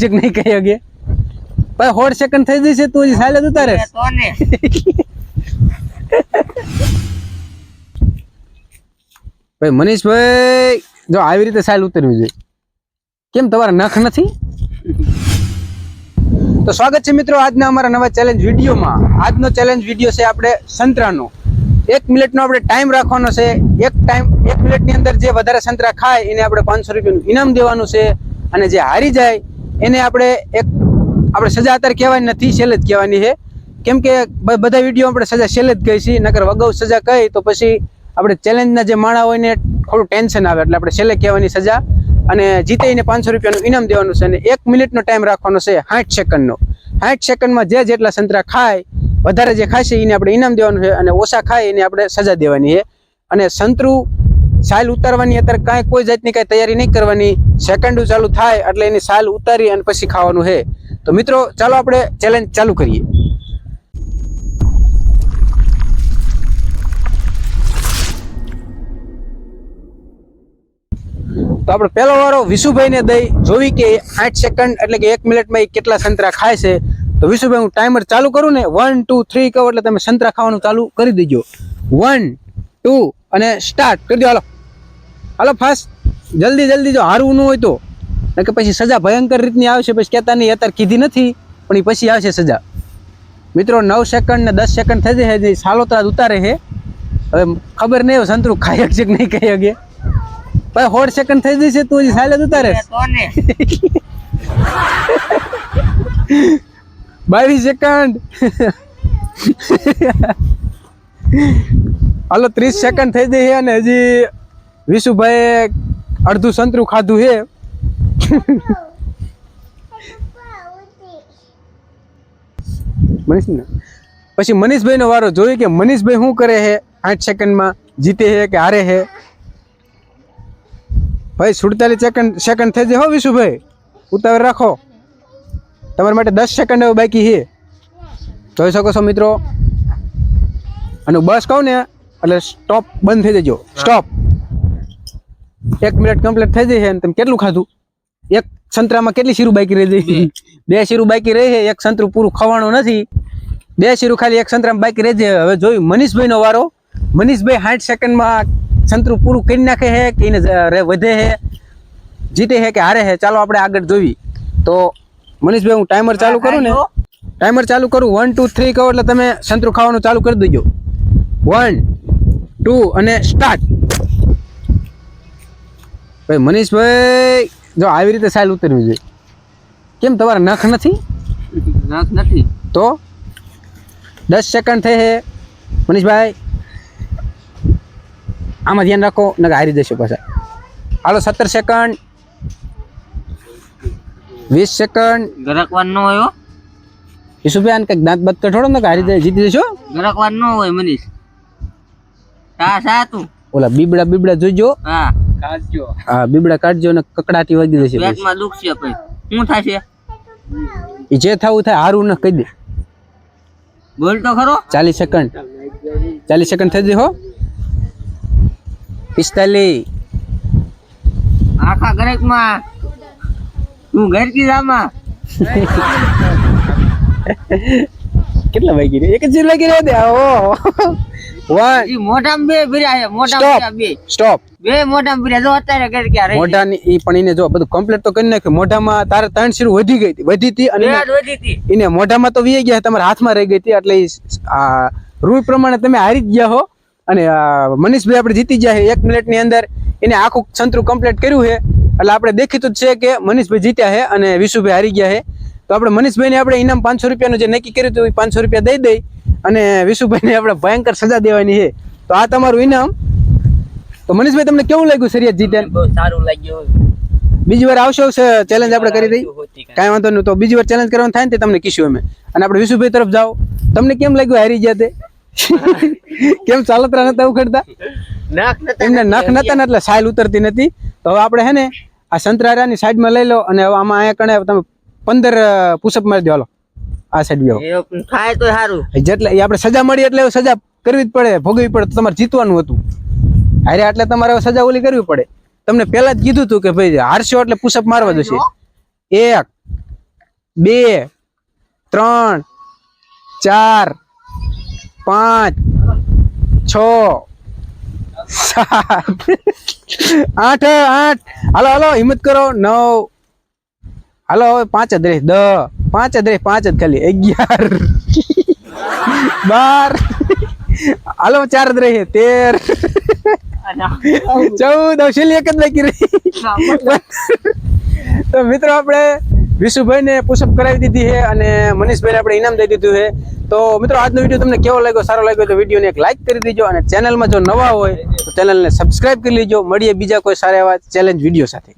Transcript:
શકશે નહીં કહી શકે. ભાઈ હોળ સેકન્ડ થઈ જશે તું હજી સાયલે ઉતારે ભાઈ મનીષભાઈ જો આવી રીતે સાયલ ઉતરવી જોઈએ. કેમ તમારા નખ નથી? તો સ્વાગત છે મિત્રો આજના અમારા નવા ચેલેન્જ વિડીયોમાં. આજનો ચેલેન્જ વીડિયો છે આપણે સંતરાનો. એક મિનિટનો આપણે ટાઈમ રાખવાનો છે. એક ટાઈમ એક મિનિટની અંદર જે વધારે સંતરા ખાય એને આપણે પાંચસો રૂપિયાનું ઇનામ દેવાનું છે. અને જે હારી જાય એને આપણે એક આપણે સજા અત્યારે કહેવાની નથી, છેલ્લે જ કહેવાની છે. કેમ કે બધા વીડિયો આપણે સજા છેલ્લે જ કહી છીએ નકર અગાઉ સજા કહી તો પછી આપણે ચેલેન્જના જે માણા હોય ને થોડું ટેન્શન આવે, એટલે આપણે છેલ્લે કહેવાની સજા. અને જીતાઈને પાંચસો રૂપિયાનું ઇનામ દેવાનું છે અને એક મિનિટનો ટાઈમ રાખવાનો છે સાઠ સેકન્ડનો. સાઠ સેકન્ડમાં જે જેટલા સંતરા ખાય, વધારે જે ખાશે, એને આપણે ઇનામ દેવાનું છે અને ઓછા ખાય, એને આપણે સજા દેવાની છે. અને સંતરું સાલ ઉતારવાની અત્યારે કાંઈ કોઈ જાતની કાંઈ તૈયારી નહીં કરવાની. સેકન્ડ ચાલુ થાય એટલે એની સાયલ ઉતારી અને પછી ખાવાનું છે તો મિત્રો, ચાલો આપણે ચેલેન્જ ચાલુ કરીએ. તો આપણે પહેલો વારો વિશુભાઈને દઈ. જોવી કે આઠ સેકન્ડ એટલે કે એક મિનિટમાં એ કેટલા સંતરા ખાય છે. તો વિશુભાઈ, હું ટાઈમર ચાલુ કરું ને? વન ટુ થ્રી કહું એટલે તમે સંતરા ખાવાનું ચાલુ કરી દેજો. વન ટુ અને સ્ટાર્ટ કરી દો હાલો. હાલો ફાસ્ટ. જલ્દી જલ્દી જો હારવું ન હોય તો. કે પછી સજા ભયંકર રીતની આવશે પછી કહેતા નહીં અત્યારે કીધી નથી પણ એ પછી આવશે સજા. મિત્રો નવ સેકન્ડ ને દસ સેકન્ડ થઈ જાય છે સાલોતરા ઉતારે છે. હવે ખબર નહીં સંતરું ખાઈ શકશે કે નહીં ખાઈ શકે ભાઈ હોળ સેકન્ડ થઈ જશે તું હજી સાલે ઉતારે. બાવીસ સેકન્ડ હાલો ત્રીસ સેકન્ડ થઈ જઈ છે અને હજી વિશુભાઈ અડધું સંતરું ખાધું છે. મનીષ પછી મનીષભાઈ નો વારો જોયું કે મનીષભાઈ શું કરે છે? આઠ સેકન્ડમાં જીતે છે કે હારે છે? ભાઈ, સુડતાલીસ સેકન્ડ સેકન્ડ થઈ જાય હો વિશુભાઈ. ઉતાવળ રાખો. તમારા માટે દસ સેકન્ડ બાકી છે. જોઈ શકો છો મિત્રો. અને બસ કહું ને, એટલે સ્ટોપ બંધ થઈ જજો. સ્ટોપ એક મિનિટ કમ્પ્લીટ થઈ જશે અને તમે કેટલું ખાધું? એક સંતરામાં કેટલી શીરું બાકી રહી જઈ બે. શીરું બાકી રહી છે એક સંતરું પૂરું ખવાનું નથી. બે શીરું ખાલી એક સંતરામાં બાકી રહી જાય હવે જોયું મનીષભાઈનો વારો. મનીષભાઈ સાઠ સેકન્ડમાં સંતરું પૂરું કરી નાખે છે કે એને વધે છે? જીતે છે કે હારે છે? ચાલો આપણે આગળ જોવી તો મનીષભાઈ હું ટાઈમર ચાલુ કરું ને? ટાઈમર ચાલુ કરું. વન ટુ થ્રી કહો એટલે તમે સંતરું ખાવાનું ચાલુ કરી દેજો. વન ટુ અને સ્ટાર્ટ ભાઈ મનીષભાઈ જો આવી રીતે સાયલ ઉતરવી જોઈએ. કેમ તમારા નખ નથી? નખ નથી. તો? દસ સેકન્ડ થઈ હે મનીષભાઈ આમાં ધ્યાન રાખો નકર હારી જશો પાછા. હાલો સત્તર સેકન્ડ વીસ સેકન્ડ ગરકવાન નો હોય. ઈશુભાઈ કંઈક દાંત બાત કઠોડો ને હારી જાય જીતી જશો. ગરકવાન નો હોય મનીષ. હા સા તું ઓલા બીબડા બીબડા જોઈજો. હા. હા બીબડા કાઢજો ને કકડાટી વાગી જશે પછી. પેટમાં દુખ છે ભાઈ શું થશે? એ જે થવું થાય હારું ને કહી દે. બોલ તો ખરો. ચાલીસ સેકન્ડ ચાલીસ સેકન્ડ થઈ જઈ હો. પિસ્તાલીસ. આખા ગરકમાં તું ઘર કી જામાં? કેટલા વાગી રહ્યા એક જ લાગી રહ્યા દે ઓ વન ઈ મોઢામાં બે ભર્યા છે મોઢામાં બે. સ્ટોપ બે મોઢામાં ભર્યા જો અત્યારે ઘર ક્યાં રહી મોઢાની ઈ પણ એને જો બધું કમ્પ્લીટ તો કરી નાખ્યું. મોઢામાં તારે ત્રણ શીરું વધી ગઈ હતી વધી હતી અને વધી હતી. એને મોઢામાં તો વી ગયા તમારા હાથમાં રહી ગઈ હતી. એટલે આ રૂલ પ્રમાણે તમે હારી જ ગયા હો. અને આ મનીષભાઈ આપણે જીતી ગયા છે એક મિનિટની અંદર. એને આખું સંતરું કમ્પ્લીટ કર્યું છે એટલે આપણે દેખીતું જ છે કે મનીષભાઈ જીત્યા છે અને વિશુભાઈ હારી ગયા છે તો આપણે મનીષભાઈને આપણે ઇનામ પાંચસો રૂપિયાનું જે નક્કી કર્યું હતું એ પાંચસો રૂપિયા દઈ દઈ. અને વિશુભાઈને આપણે ભયંકર સજા દેવાની છે. તો આ તમારું ઇનામ. તો મનીષભાઈ તમને કેવું લાગ્યું શરિયત જીત્યા બહુ સારું લાગ્યું. બીજી વાર આવશો ચેલેન્જ આપણે કરી દઈ. કાંઈ. વાંધો નહીં. તો બીજી વાર ચેલેન્જ કરવાનું થાય ને તે તમને કીશું અમે. અને આપણે વિશુભાઈ તરફ જાઓ. તમને કેમ લાગ્યું હારી ગયા તે? કેમ ચાલતરા નતા ઉખડતા? એમને નખ નતા ને એટલે સાયલ ઉતરતી નથી. તો હવે આપણે હે ને આ સંતરારાની સાઈડમાં લઈ લો અને હવે આમાં અહીંયા કણે તમે પંદર પુષઅપ મારી દો. હાલો. આ સાઈડ બેહો. એ તો સારું જેટલે આપણે સજા મળી એટલે સજા કરવી જ પડે ભોગવવી પડે તમારે જીતવાનું હતું. હારે એટલે તમારે સજા ઓલી કરવી પડે. તમને પહેલા જ કીધું હતું કે ભાઈ હારશો એટલે પુષઅપ મારવા જશે. એક બે ત્રણ ચાર પાંચ છ સાત આઠ આઠ. હાલો હાલો હિંમત કરો. નવ. હાલો હવે પાંચ જ દસ પાંચ જ રહી પાંચ જ ખાલી. અગિયાર. બાર. હાલો, ચાર જ રહી, તેર. ચૌદ. હવે એક જ લખી રહી. તો મિત્રો, આપણે વિશુભાઈને પુશઅપ કરાવી દીધી છે અને મનીષભાઈને આપણે ઇનામ દઈ દીધું છે. તો મિત્રો, આજનો વીડિયો તમને કેવો લાગ્યો? સારો લાગ્યો તો વિડીયોને એક લાઈક કરી દેજો અને ચેનલમાં જો નવા હોય, તો ચેનલને સબસ્ક્રાઇબ કરી લેજો. મળીએ બીજા કોઈ સારા એવા ચેલેન્જ વીડિયો સાથે.